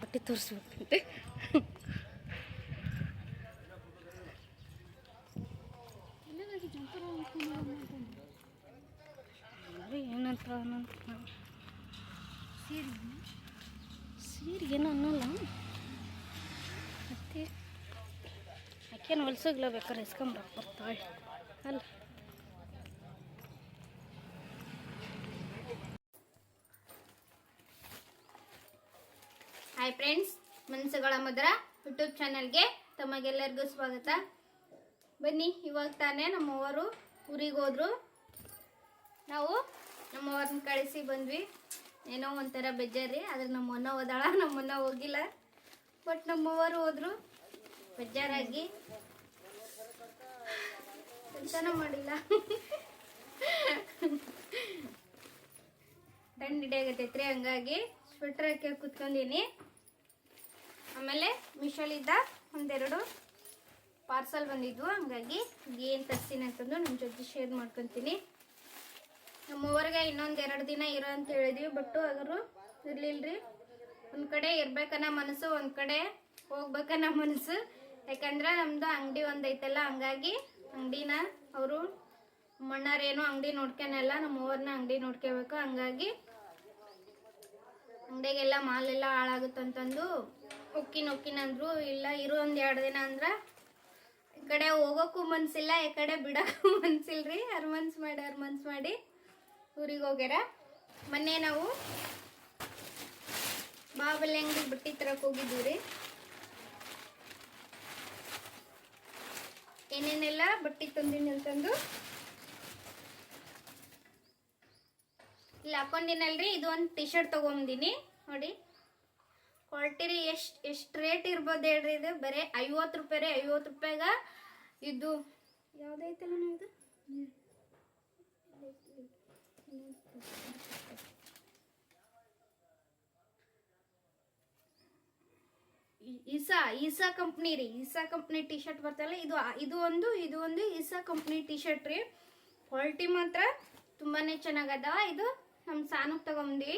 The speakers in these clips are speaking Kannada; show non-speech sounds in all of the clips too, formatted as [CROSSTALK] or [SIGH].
ಬಟ್ಟೆ ತೋರಿಸ್ಬೇಕಂತೆ. ಏನಂತ ಅನ್ನೋದು? ಸೀರೆ ಏನು ಅನ್ನಲ್ಲ? ಮತ್ತೆ ಆಕೆನು ಹೊಲ್ಸೋಗಿಲ್ಲ ಬೇಕಾದ್ರೆ ಇಸ್ಕೊಂಬರಕ್ಕೆ ಬರ್ತಾಳೆ. ಅಲ್ಲ. ಹಾಯ್ ಫ್ರೆಂಡ್ಸ್, ಮನಸ್ಸುಗಳ ಮುದ್ರ ಯೂಟ್ಯೂಬ್ ಚಾನಲ್ಗೆ ತಮಗೆಲ್ಲರಿಗೂ ಸ್ವಾಗತ. ಬನ್ನಿ, ಇವಾಗ ತಾನೇ ನಮ್ಮವರು ಊರಿಗೆ ಹೋದ್ರು. ನಾವು ನಮ್ಮವ್ರನ್ನ ಕಳಿಸಿ ಬಂದ್ವಿ. ಏನೋ ಒಂಥರ ಬೇಜಾರಿ, ಆದ್ರೆ ನಮ್ಮನ್ನ ಹೋದಾಳ, ನಮ್ಮನ್ನ ಹೋಗಿಲ್ಲ. ಬಟ್ ನಮ್ಮವರು ಹೋದ್ರು, ಬೇಜಾರಾಗಿ. ಕೆಲಸನ ಮಾಡಿಲ್ಲ. ದಂಡ ಹಿಡಿಯಾಗತೈತ್ರಿ ಹಂಗಾಗಿ ಸ್ವೆಟ್ರ್ ಹಾಕಿ ಕುತ್ಕೊಂಡೀನಿ. ಆಮೇಲೆ ಮಿಶೋಲಿದ್ದ ಒಂದೆರಡು ಪಾರ್ಸಲ್ ಬಂದಿದ್ವು. ಹಂಗಾಗಿ ಏನು ತರ್ತೀನಿ ಅಂತಂದು ನಿಮ್ಮ ಜೊತೆ ಶೇರ್ ಮಾಡ್ಕೊತೀನಿ. ನಮ್ಮವರೆಗೆ ಇನ್ನೊಂದೆರಡು ದಿನ ಇರೋ ಅಂತ ಹೇಳಿದ್ವಿ ಬಟ್ಟು ಅವರು ಇರ್ಲಿಲ್ರಿ. ಒಂದು ಕಡೆ ಇರ್ಬೇಕನ್ನೋ ಮನಸ್ಸು, ಒಂದು ಕಡೆ ಹೋಗ್ಬೇಕನ್ನೋ ಮನಸ್ಸು. ಯಾಕಂದ್ರೆ ನಮ್ದು ಅಂಗಡಿ ಒಂದೈತಲ್ಲ, ಹಂಗಾಗಿ ಅಂಗಡಿನ ಅವರು ಮಣ್ಣಾರೇನು ಅಂಗಡಿ ನೋಡ್ಕೊನಲ್ಲ ನಮ್ಮ ಅವ್ರನ್ನ ಅಂಗಡಿ ನೋಡ್ಕೋಬೇಕು. ಹಂಗಾಗಿ ಅಂಗಡಿಗೆಲ್ಲ ಮಾಲೆಲ್ಲ ಹಾಳಾಗುತ್ತಂತಂದು ಉಕ್ಕಿನ ಉಕ್ಕಿನ ಅಂದ್ರು ಇಲ್ಲ ಇರೋ ಒಂದು ಎರಡು ದಿನ ಅಂದ್ರೆ ಈ ಕಡೆ ಹೋಗೋಕ್ಕೂ ಮನ್ಸಿಲ್ಲ, ಈ ಕಡೆ ಬಿಡೋಕ್ಕೂ [LAUGHS] ಮನ್ಸಿಲ್ರಿ. ಅರ್ಮನ್ಸ್ ಮನ್ಸು ಮಾಡಿ ಅರ್ಮನ್ಸ್ ಮನ್ಸು ಮಾಡಿ ಊರಿಗೆ ಹೋಗ್ಯಾರ. ಮೊನ್ನೆ ನಾವು ಬಾಬಲಿ ಅಂಗಡಿ ಬಟ್ಟೆ ತರಕ್ಕೆ ಹೋಗಿದ್ವಿ ರೀ ಏನೇನೆಲ್ಲ ಬಟ್ಟೆ ತಂದಿನಿ ಅಂತಂದು ಇಲ್ಲಿ, ಹಾಕೊಂಡಿನಲ್ರಿ, ಇದು ಒಂದು ಟಿ ಶರ್ಟ್ ತೊಗೊಂಡಿನಿ ನೋಡಿ. ಕ್ವಾಲಿಟಿ ಎಷ್ಟು ಎಷ್ಟು ರೇಟ್ ಇರ್ಬೋದು ಹೇಳ್ರಿ ಇದು? ಬರೀ ಐವತ್ತು ರೂಪಾಯಿ ರೀ, ಐವತ್ತು ರೂಪಾಯಿಗ ಇದು ಯಾವುದೈತಲ್ಲ ಇದು? ಇಸಾ ಇಸಾ ಕಂಪ್ನಿ ರೀ ಇಸಾ ಕಂಪ್ನಿ ಟಿ ಶರ್ಟ್ ಬರ್ತಲ್ಲ, ಇದು ಇದು ಒಂದು ಇದು ಒಂದು ಇಸಾ ಕಂಪ್ನಿ ಟಿ ಶರ್ಟ್ ರೀ. ಕ್ವಾಲಿಟಿ ಮಾತ್ರ ತುಂಬಾನೇ ಚೆನ್ನಾಗದ ಇದು ನಮ್ಮ ಸಾನಕ್ಕೆ ತಗೊಂಡ್ವಿ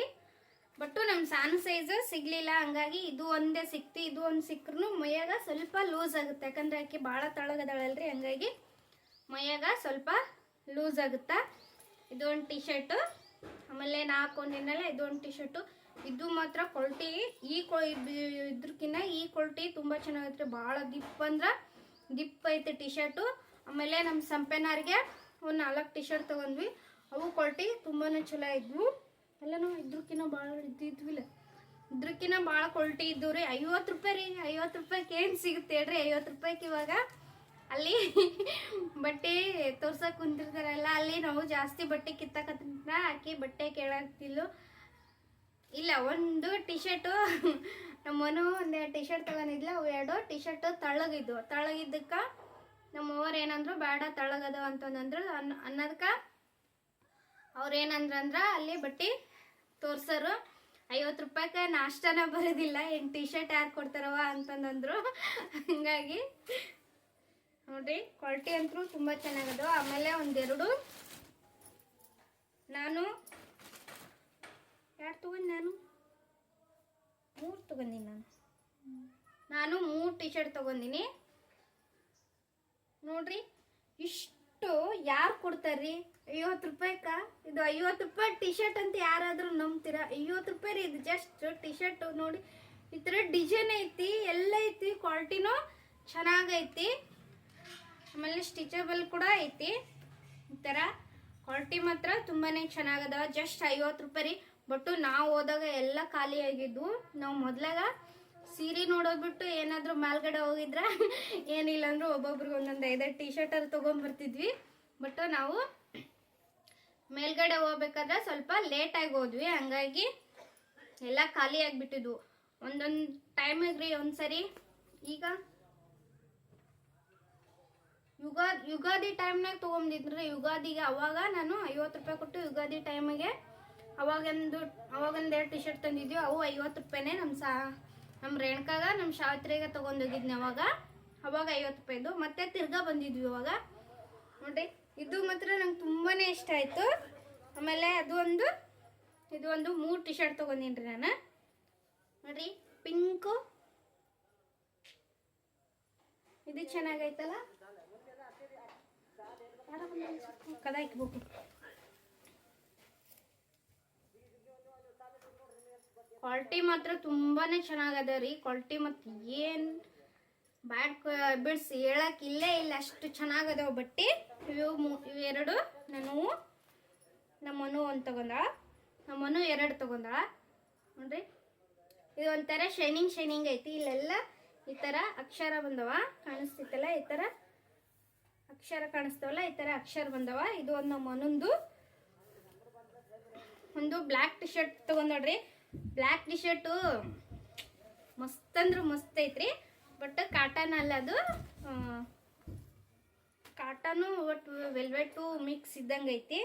ಬಟ್ಟು ನಮ್ಮ ಸಾನು ಸೈಜ್ ಸಿಗ್ಲಿಲ್ಲ, ಹಂಗಾಗಿ ಇದು ಒಂದೇ ಸಿಕ್ತಿ, ಇದು ಒಂದು ಸಿಕ್ಕರೂ ಮೈಯಾಗ ಸ್ವಲ್ಪ ಲೂಸ್ ಆಗುತ್ತೆ. ಯಾಕಂದ್ರೆ ಆಕೆ ಭಾಳ ತಳಗದಳಲ್ರಿ, ಹಂಗಾಗಿ ಮೈಯಾಗ ಸ್ವಲ್ಪ ಲೂಸ್ ಆಗುತ್ತಾ? ಇದು ಒಂದು ಟಿ ಶರ್ಟು ಆಮೇಲೆ ನಾಲ್ಕು ಇದು ಒಂದು ಟಿ ಶರ್ಟು ಇದು ಮಾತ್ರ ಕ್ವಾಲಿಟಿ ಈ ಕೊ ಇದ್ರಕ್ಕಿಂತ ಈ ಕ್ವಾಲಿಟಿ ತುಂಬ ಚೆನ್ನಾಗೈತ್ರಿ. ಭಾಳ ದಿಪ್ ಅಂದ್ರೆ ದಿಪ್ ಐತೆ ಟಿ ಶರ್ಟು ಆಮೇಲೆ ನಮ್ಮ ಸಂಪೆನಾರಿಗೆ ಒಂದು ನಾಲ್ಕು ಟಿ ಶರ್ಟ್ ತೊಗೊಂಡ್ವಿ. ಅವು ಕ್ವಾಲಿಟಿ ತುಂಬಾ ಚಲೋ ಇದ್ವು. ಎಲ್ಲ ಇದ್ರಕ್ಕಿನ್ನ ಭಾಳ ಇದ್ದಿದ್ವಿಲ್ಲ. ಇದ್ರಕ್ಕಿನ್ನ ಭಾಳ ಕ್ವಾಲಿಟಿ ಇದ್ದವು ರೀ ಐವತ್ತು ರೂಪಾಯಿ ರೀ, ಐವತ್ತು ರೂಪಾಯಿಗೆ ಏನು ಸಿಗುತ್ತೆ ಹೇಳ್ರಿ? ಐವತ್ತು ರೂಪಾಯಿಗೆ ಇವಾಗ ಅಲ್ಲಿ ಬಟ್ಟೆ ತೋರ್ಸಕ್ ಕುಂತಿರ್ತಾರಲ್ಲ, ಅಲ್ಲಿ ನಾವು ಜಾಸ್ತಿ ಬಟ್ಟೆ ಕಿತ್ತಕತ್ರ ಆಕಿ ಬಟ್ಟೆ ಕೇಳಾಕ್ತಿಲ್ಲ ಇಲ್ಲ, ಒಂದು ಟಿ ಶರ್ಟು ನಮ್ಮನು ಎರಡು ಟಿ ಶರ್ಟ್ ತಗೊಂಡಿದ್ಲ. ಅವು ಎರಡು ಟಿ ಶರ್ಟ್ ತಳ್ಳಗಿದ್ವು. ತಳ್ಳಗಿದ್ದಕ್ಕೆ ನಮ್ಮವ್ರು ಏನಂದ್ರು, ಬೇಡ, ತಳ್ಳಗದವ ಅಂತಂದ್ರು. ಅನ್ ಅನ್ನೋದಕ್ಕೆ ಅವ್ರು ಏನಂದ್ರಂದ್ರ, ಅಲ್ಲಿ ಬಟ್ಟೆ ತೋರ್ಸರು. ಐವತ್ತು ರೂಪಾಯಿಗೆ ನಾಷ್ಟಾನ ಬರೋದಿಲ್ಲ, ಏನು ಟಿ ಶರ್ಟ್ ಯಾರು ಕೊಡ್ತಾರವ ಅಂತಂದ್ರು ಹಂಗಾಗಿ ನೋಡ್ರಿ ಕ್ವಾಲಿಟಿ ಅಂತೂ ತುಂಬ ಚೆನ್ನಾಗದು. ಆಮೇಲೆ ಒಂದೆರಡು. ನಾನು ಯಾರು ತಗೊಂಡು ನಾನು? ಮೂರು ತಗೊಂಡಿನಿ ನಾನು. ನಾನು ಮೂರು ಟಿ ಶರ್ಟ್ ತಗೊಂಡಿನಿ. ನೋಡ್ರಿ, ಇಷ್ಟು ಯಾರು ಕೊಡ್ತಾರ್ರಿ? ಐವತ್ತು ರೂಪಾಯಿಕ ಇದು ಐವತ್ತು ರೂಪಾಯಿ ಟಿ ಶರ್ಟ್ ಅಂತ ಯಾರಾದರೂ ನಂಬ್ತೀರಾ? ಐವತ್ತು ರೂಪಾಯಿ ರೀ, ಇದು ಜಸ್ಟ್ ಟಿ ಶರ್ಟ್ ನೋಡಿ. ಈ ಥರ ಡಿಸೈನ್ ಐತಿ, ಎಲ್ಲ ಐತಿ ಕ್ವಾಲಿಟಿನೂ ಚೆನ್ನಾಗೈತಿ. ಆಮೇಲೆ ಸ್ಟಿಚಬಲ್ ಕೂಡ ಐತಿ. ಈ ಥರ ಕ್ವಾಲಿಟಿ ಮಾತ್ರ ತುಂಬಾನೇ ಚೆನ್ನಾಗದ ಜಸ್ಟ್ ಐವತ್ತು ರೂಪಾಯಿ ರೀ. ಬಟ್ಟು ನಾವು ಹೋದಾಗ ಎಲ್ಲ ಖಾಲಿ ಆಗಿದ್ವು. ನಾವು ಮೊದ್ಲಾಗ ಸೀರೆ ನೋಡೋದ್ಬಿಟ್ಟು ಬಿಟ್ಟು ಏನಾದರೂ ಮೇಲ್ಗಡೆ ಹೋಗಿದ್ರ ಏನಿಲ್ಲ ಅಂದ್ರೆ ಒಬ್ಬೊಬ್ರಿಗೆ ಒಂದೊಂದು ಐದಾರು ಟಿ ಶರ್ಟ್ ಅಲ್ಲಿ ತೊಗೊಂಬರ್ತಿದ್ವಿ ಬಟ್ ನಾವು ಮೇಲ್ಗಡೆ ಹೋಗ್ಬೇಕಾದ್ರೆ ಸ್ವಲ್ಪ ಲೇಟಾಗಿ ಹೋದ್ವಿ. ಹಂಗಾಗಿ ಎಲ್ಲ ಖಾಲಿ ಆಗಿಬಿಟ್ಟಿದ್ವು. ಒಂದೊಂದು ಟೈಮಿಗೆ ರೀ ಒಂದ್ಸರಿ. ಈಗ ಯುಗಾ, ಯುಗಾದಿ ಟೈಮ್ನಾಗ ತೊಗೊಂಡಿದ್ರಿ ಯುಗಾದಿಗೆ ಅವಾಗ ನಾನು ಐವತ್ತು ರೂಪಾಯಿ ಕೊಟ್ಟು ಯುಗಾದಿ ಟೈಮಿಗೆ ಅವಾಗೊಂದು ಅವಾಗೊಂದು ಎರಡು ಟಿ ಶರ್ಟ್ ತಂದಿದ್ವಿ. ಅವು ಐವತ್ತು ರೂಪಾಯಿನೇ ನಮ್ಮ ಸಾ ನಮ್ಮ ರೇಣುಕಾಗ ನಮ್ಮ ಸಾವಿತ್ರಿಗೆ ತೊಗೊಂಡೋಗಿದ್ನಿ ಅವಾಗ. ಅವಾಗ ಐವತ್ತು ರೂಪಾಯಿದು. ಮತ್ತೆ ತಿರ್ಗಾ ಬಂದಿದ್ವಿ ಅವಾಗ ನೋಡ್ರಿ. ಇದು ಮಾತ್ರ ನಂಗೆ ತುಂಬಾ ಇಷ್ಟ ಆಯಿತು. ಆಮೇಲೆ ಅದು ಒಂದು, ಇದು ಒಂದು ಮೂರು ಟಿ ಶರ್ಟ್ ತೊಗೊಂಡಿನಿ ನಾನು. ನೋಡ್ರಿ, ಪಿಂಕು. ಇದು ಚೆನ್ನಾಗೈತಲ್ಲ? ಕದ ಇಕ್ಬೇಕು ಕ್ವಾಲಿಟಿ ಮಾತ್ರ ತುಂಬಾ ಚೆನ್ನಾಗದ ರೀ. ಕ್ವಾಲಿಟಿ ಮತ್ತು ಏನು ಬ್ಯಾಡ್ ಬಿಡ್ಸ್, ಹೇಳಕ್ ಇಲ್ಲೇ ಇಲ್ಲ, ಅಷ್ಟು ಚೆನ್ನಾಗದ ಬಟ್ಟೆ. ಇವು ಮೂ- ಇವು ಎರಡು, ನಾನು, ನಮ್ಮನು ಒಂದು ತಗೊಂಡ. ನಮ್ಮನು ಎರಡು ತಗೊಂಡ. ನೋಡ್ರಿ, ಇದು ಒಂಥರ ಶೈನಿಂಗ್ ಶೈನಿಂಗ್ ಐತಿ. ಇಲ್ಲೆಲ್ಲ ಈ ಥರ ಅಕ್ಷರ ಬಂದವ, ಕಾಣಿಸ್ತಿತ್ತಲ್ಲ, ಈ ಥರ ಅಕ್ಷರ ಕಾಣಿಸ್ತವಲ್ಲ, ಈ ಥರ ಅಕ್ಷರ ಬಂದವ. ಇದು ಒಂದು ನಮ್ಮ ಮನಂದು ಒಂದು ಬ್ಲ್ಯಾಕ್ ಟಿ ಶರ್ಟ್ ತಗೊಂಡೋಡ್ರಿ ಬ್ಲ್ಯಾಕ್ ಟಿ ಶರ್ಟು ಮಸ್ತ್ ಅಂದ್ರೆ ಮಸ್ತ್ ಐತ್ರಿ. ಬಟ್ ಕಾಟನ್ ಅಲ್ಲ ಅದು ಕಾಟನು ಒಟ್ಟು ವೆಲ್ವೆಟು ಮಿಕ್ಸ್ ಇದ್ದಂಗೆ ಐತಿ.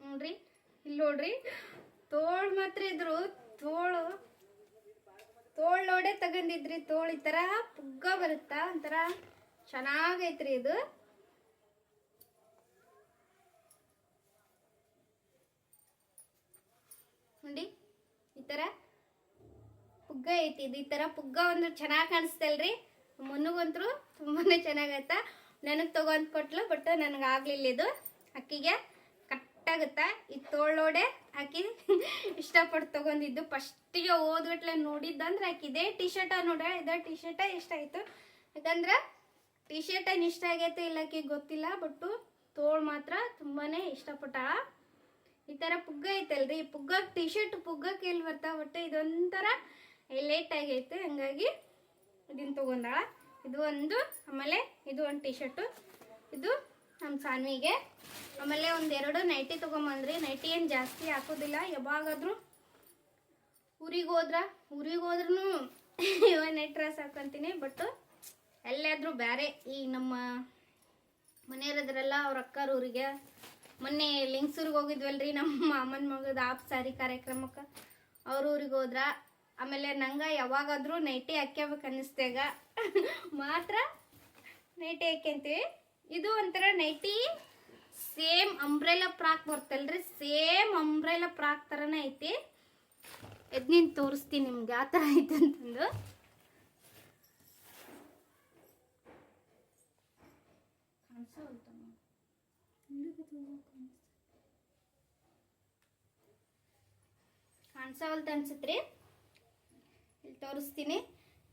ನೋಡ್ರಿ ಇಲ್ಲಿ ನೋಡ್ರಿ. ತೋಳ್ ಮಾತ್ರ ಇದ್ರು, ತೋಳು, ತೋಳ್ ನೋಡೇ ತಗೊಂಡಿದ್ರಿ, ತೋಳ್ ಈ ಥರ ಪುಗ್ಗ ಬರುತ್ತಾ? ಒಂಥರ ಚೆನ್ನಾಗೈತ್ರಿ ಇದು ನೋಡಿ ಈ ಥರ ಪುಗ್ಗ ಐತಿ ಇದು ಈ ಥರ ಪುಗ್ಗ ಒಂದು ಚೆನ್ನಾಗಿ ಕಾಣಿಸ್ತಲ್ರಿ. ಮುನ್ನುಗಂತೂ ತುಂಬಾನೇ ಚೆನ್ನಾಗೈತ. ನನಗೆ ತಗೊಂಡ್ ಕೊಟ್ಲು, ಬಟ್ ನನಗೆ ಆಗ್ಲಿಲ್ಲ ಇದು. ಅಕ್ಕಿಗೆ ಕಟ್ಟಾಗುತ್ತಾ ಈ ತೋಳೋಡೆ ಅಕ್ಕಿ [LAUGHS] ಇಷ್ಟಪಟ್ಟು ತಗೊಂಡಿದ್ದು. ಫಸ್ಟಿಗೆ ಓದ್ಗಟ್ಲೆ ನೋಡಿದ್ದಂದ್ರೆ ಆಕಿ ಇದೇ ಟಿ ಶರ್ಟ ನೋಡ ಇದೇ ಟಿ ಶರ್ಟ್ ಇಷ್ಟ ಆಯ್ತು ಯಾಕಂದ್ರೆ ಟಿ ಶರ್ಟ್ ಏನು ಇಷ್ಟ ಆಗೈತೆ ಇಲ್ಲ ಆಕಿಗೆ ಗೊತ್ತಿಲ್ಲ ಬಟ್ಟು ತೋಳ್ ಮಾತ್ರ ತುಂಬಾನೇ ಇಷ್ಟಪಟ್ಟಾಳ ಈ ಥರ ಪುಗ್ಗ ಐತಲ್ರಿ. ಈ ಟಿ ಶರ್ಟ್ ಪುಗ್ಗಕ್ಕೆ ಎಲ್ಲಿ ಬರ್ತಾವ? ಒಟ್ಟು ಇದೊಂಥರ ಲೇಟ್ ಆಗೈತೆ, ಹಂಗಾಗಿ ಇದನ್ನ ತಗೊಂಡಾಳ. ಇದು ಒಂದು, ಆಮೇಲೆ ಇದು ಒಂದು ಟಿ ಶರ್ಟು ಇದು ನಮ್ಮ ಸಾನ್ವಿಗೆ. ಆಮೇಲೆ ಒಂದೆರಡು ನೈಟಿ ತೊಗೊಂಬಂದ್ರಿ. ನೈಟಿ ಏನು ಜಾಸ್ತಿ ಹಾಕೋದಿಲ್ಲ. ಯಾವಾಗಾದ್ರೂ ಊರಿಗೆ ಹೋದ್ರ, ಊರಿಗೆ ಹೋದ್ರೂ ಇವಾಗ ನೈಟ್ ಡ್ರೆಸ್ ಹಾಕೊಂತೀನಿ. ಬಟ್ ಎಲ್ಲಾದರೂ ಬೇರೆ ಈ ನಮ್ಮ ಮನೆಯವರದ್ರೆಲ್ಲ ಅವ್ರ ಅಕ್ಕರ ಊರಿಗೆ. ಮೊನ್ನೆ ಲಿಂಗ್ಸೂರಿಗೆ ಹೋಗಿದ್ವಲ್ರಿ ನಮ್ಮ ಮಾಮನ ಮಗದ ಆಪ್ ಸಾರಿ ಕಾರ್ಯಕ್ರಮಕ್ಕೆ. ಅವ್ರ ಊರಿಗೆ ಹೋದ್ರ ಆಮೇಲೆ ನಂಗೆ ಯಾವಾಗಾದ್ರೂ ನೈಟಿ ಹಾಕ್ಯಬೇಕು ಅನ್ನಿಸ್ದಾಗ ಮಾತ್ರ ನೈಟಿ ಹಾಕ್ಯಂತೀವಿ. ಇದು ಒಂಥರ ನೈಟಿ ಸೇಮ್ ಅಂಬ್ರೆಲಾ ಪ್ರಾಕ್ ಬರ್ತಲ್ರಿ, ಸೇಮ್ ಅಂಬ್ರೆಲಾ ಪ್ರಾಕ್ ಥರನೇ ಐತಿ. ಎದ್ ನಿನ್ ತೋರಿಸ್ತೀನಿ ನಿಮ್ಗೆ ಆ ಥರ ಐತೆ ಅಂತಂದು. ಕಾಣಿಸವಲ್ತ ಅನ್ಸತ್ರಿ. ಇಲ್ಲಿ ತೋರಿಸ್ತೀನಿ.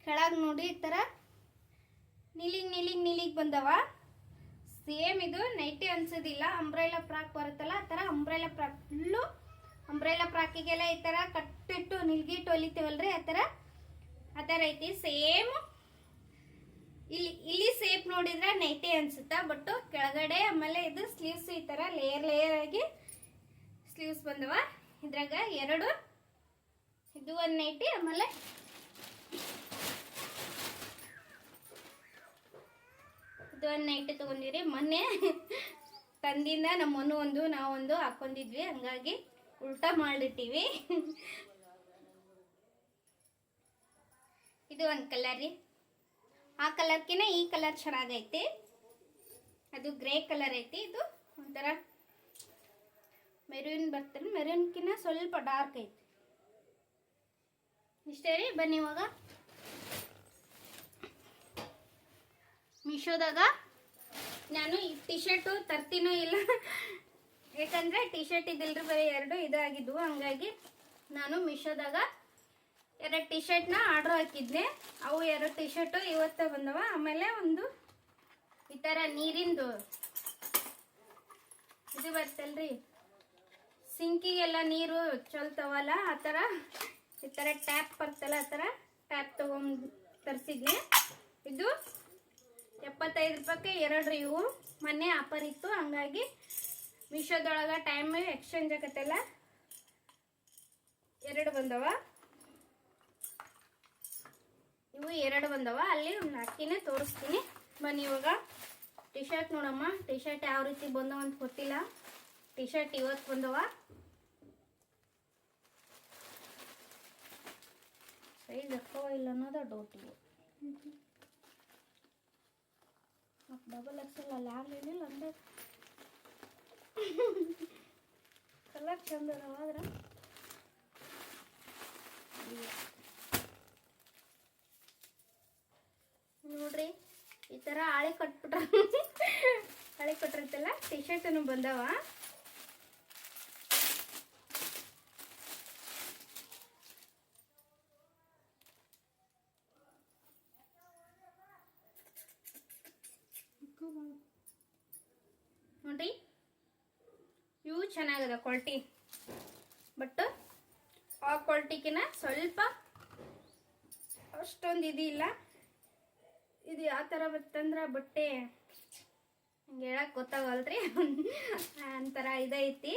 ಕೆಳಗೆ ನೋಡಿ ಈ ಥರ ನೀಲಿಗ್ ನೀಲಿಗ್ ನೀಲಿಗ್ ಬಂದವ. ಸೇಮ್ ಇದು ನೈಟಿ ಅನ್ಸೋದಿಲ್ಲ ಅಂಬ್ರೈಲಾ ಫ್ರಾಕ್ ಬರುತ್ತಲ್ಲ, ಆ ಥರ ಅಂಬ್ರೈಲಾ ಫ್ರಾಕ್ ಫುಲ್ಲು ಅಂಬ್ರೈಲಾ ಫ್ರಾಕಿಗೆಲ್ಲ ಈ ಥರ ಕಟ್ಟಿಟ್ಟು ನಿಲ್ಗಿಟ್ಟು ಹೊಲಿತೀವಲ್ರಿ, ಆ ಥರ ಆ ಥರ ಐತಿ ಸೇಮ್. ಇಲ್ಲಿ ಇಲ್ಲಿ ಸೇಪ್ ನೋಡಿದ್ರೆ ನೈಟಿ ಅನ್ಸುತ್ತಾ ಬಟ್ ಕೆಳಗಡೆ ಆಮೇಲೆ ಇದು ಸ್ಲೀವ್ಸ್ ಈ ತರ ಲೇಯರ್ ಲೇಯರ್ ಆಗಿ ಸ್ಲೀವ್ಸ್ ಬಂದವ. ಇದ್ರಾಗ ಎರಡು, ಇದು ಒಂದು ನೈಟಿ, ಆಮೇಲೆ ಒಂದು ನೈಟಿ ತಗೊಂಡಿರಿ. ಮೊನ್ನೆ ತಂದಿಂದ ನಮ್ಮನ್ನು ಮನು ಒಂದು, ನಾವೊಂದು ಹಾಕೊಂಡಿದ್ವಿ. ಹಂಗಾಗಿ ಉಲ್ಟಾ ಮಾಡಿಟ್ಟಿವಿ. ಇದು ಒಂದು ಕಲರ್ ರೀ. ಆ ಕಲರ್ಕಿನ ಈ ಕಲರ್ ಚೆನ್ನಾಗೈತಿ. ಅದು ಗ್ರೇ ಕಲರ್ ಐತಿ. ಇದು ಒಂಥರ ಮೆರೂನ್ ಬರ್ತದೆ. ಮೆರೂನ್ಕಿನ ಸ್ವಲ್ಪ ಡಾರ್ಕ್ ಐತಿ. ಇಷ್ಟೇ ರೀ ಬನ್ನಿ ಇವಾಗ. ಮೀಶೋದಾಗ ನಾನು ಈ ಟಿ ಶರ್ಟು ತರ್ತೀನೂ ಇಲ್ಲ? ಯಾಕಂದ್ರೆ ಟಿ ಶರ್ಟ್ ಇದಿಲ್ರಿ ಬರೀ ಎರಡು ಇದಾಗಿದ್ವು. ಹಂಗಾಗಿ ನಾನು ಮೀಶೋದಾಗ ಎರಡು ಟಿ ಶರ್ಟ್ನ ಆರ್ಡ್ರ್ ಹಾಕಿದ್ದೆ ಅವು ಎರಡು ಟಿ ಶರ್ಟು ಇವತ್ತೇ ಬಂದವ. ಆಮೇಲೆ ಒಂದು ಈ ಥರ ನೀರಿಂದು ಇದು ಬರ್ತಲ್ರಿ. ಸಿಂಕಿಗೆಲ್ಲ ನೀರು ಚಲ್ತವಲ್ಲ, ಆ ಥರ ಈ ಥರ ಟ್ಯಾಪ್ ಬರ್ತಲ್ಲ, ಆ ಥರ ಟ್ಯಾಪ್ ತೊಗೊಂಡು ತರಿಸಿದ್ನಿ ಇದು ಎಪ್ಪತ್ತೈದು ರೂಪಾಯಿಗೆ ಎರಡು ಇವು ಮೊನ್ನೆ ಆಫರ್ ಇತ್ತು. ಹಂಗಾಗಿ ಮೀಶೋದೊಳಗೆ ಟೈಮ್ ಎಕ್ಸ್ಚೇಂಜ್ ಆಗತ್ತಲ್ಲ ಎರಡು ಬಂದವ. ಇವು ಎರಡು ಬಂದವ. ಅಲ್ಲಿ ಅಕ್ಕಿನೇ ತೋರಿಸ್ತೀನಿ. ಬನ್ನಿ ಇವಾಗ. ಟಿ ಶರ್ಟ್ ನೋಡಮ್ಮ. ಟಿ ಶರ್ಟ್ ಯಾವ ರೀತಿ ಬಂದವ ಅಂತ ಗೊತ್ತಿಲ್ಲ. ಟಿ ಶರ್ಟ್ ಇವತ್ತು ಬಂದವ. ಸೈಜ್ ಎಕ್ಕವ ಇಲ್ಲ ಅನ್ನೋದು ಡೌಟ್ ಇವು ಡಬಲ್ ಎಕ್ಸೆಲ್ ಅಲ್ಲಿ ಆಗಲಿಲ್ಲ ಅಂದ ಕಲರ್ ಚಂದ ಅದಾವ ಆದ್ರೆ ನೋಡ್ರಿ, ಈ ಥರ ಹಳೆ ಕಟ್ಬಿಟ್ರ ಹಳೆ ಕೊಟ್ಟಿರ್ತಲ್ಲ ಟಿ ಶರ್ಟನ್ನು ಬಂದವ ನೋಡ್ರಿ ಇವು ಚೆನ್ನಾಗದ ಕ್ವಾಲಿಟಿ ಬಟ್ ಆ ಕ್ವಾಲಿಟಿಗಿನ ಸ್ವಲ್ಪ ಅಷ್ಟೊಂದು ಇದಿಲ್ಲ ಇದು ಯಾವ ಥರ ಬರ್ತಂದ್ರೆ ಬಟ್ಟೆ ಹೇಳಕ್ಕೆ ಹೇಳಕ್ ಗೊತ್ತಾಗಲ್ರಿ ಒಂಥರ [LAUGHS] ಇದೈತಿ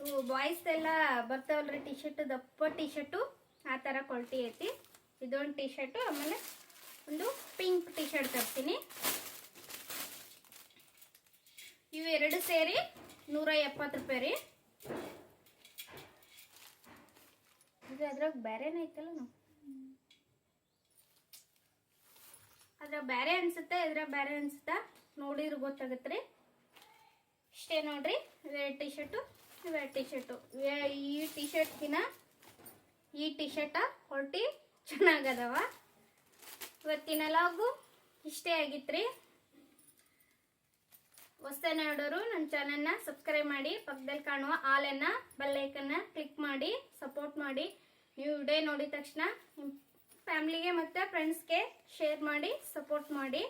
ಇವು ಬಾಯ್ಸ್ ಎಲ್ಲ ಬರ್ತಾವಲ್ರಿ ಟಿ ಶರ್ಟ್ ದಪ್ಪ ಟಿ ಶರ್ಟು ಆ ಥರ ಕ್ವಾಲಿಟಿ ಐತಿ. ಇದೊಂದು ಟಿ ಶರ್ಟು ಆಮೇಲೆ ಒಂದು ಪಿಂಕ್ ಟಿ ಶರ್ಟ್ ತರ್ತೀನಿ ಇವೆರಡು ಸೇರಿ ನೂರ ಎಪ್ಪತ್ತು ರೂಪಾಯಿ ರೀ. ಇದು ಅದ್ರಾಗ ಬೇರೆನೇ ಐತಲ್ಲ ನಾವು ಅದ್ರ ಬೇರೆ ಅನ್ಸುತ್ತೆ ಇದ್ರ ಬೇರೆ ಅನ್ಸುತ್ತ? ನೋಡಿದ್ರೆ ಗೊತ್ತಾಗತ್ತೆ ರೀ. ಇಷ್ಟೇ ನೋಡ್ರಿ ರೆಡ್ ಟಿ ಶರ್ಟು ಇವೆರಡು ಟಿ ಶರ್ಟು ಈ ಟಿ ಶರ್ಟ್ಗಿನ ಈ ಟಿ ಶರ್ಟ ಹೊರಟಿ ಚೆನ್ನಾಗದವ ಇವತ್ತಿನ ಲಾಗು ಇಷ್ಟೇ ಆಗಿತ್ರಿ. ಹೊಸ ನೋಡೋರು ನನ್ನ ಚಾನೆಲ್ನ ಸಬ್ಸ್ಕ್ರೈಬ್ ಮಾಡಿ, ಪಕ್ಕದಲ್ಲಿ ಕಾಣುವ ಆಲನ್ನ ಬೆಲ್ಲೈಕನ್ನ ಕ್ಲಿಕ್ ಮಾಡಿ ಸಪೋರ್ಟ್ ಮಾಡಿ. ನೀವು ವಿಡಿಯೋ ನೋಡಿದ ತಕ್ಷಣ ಫ್ಯಾಮ್ಲಿಗೆ ಮತ್ತು ಫ್ರೆಂಡ್ಸ್ಗೆ ಶೇರ್ ಮಾಡಿ ಸಪೋರ್ಟ್ ಮಾಡಿ.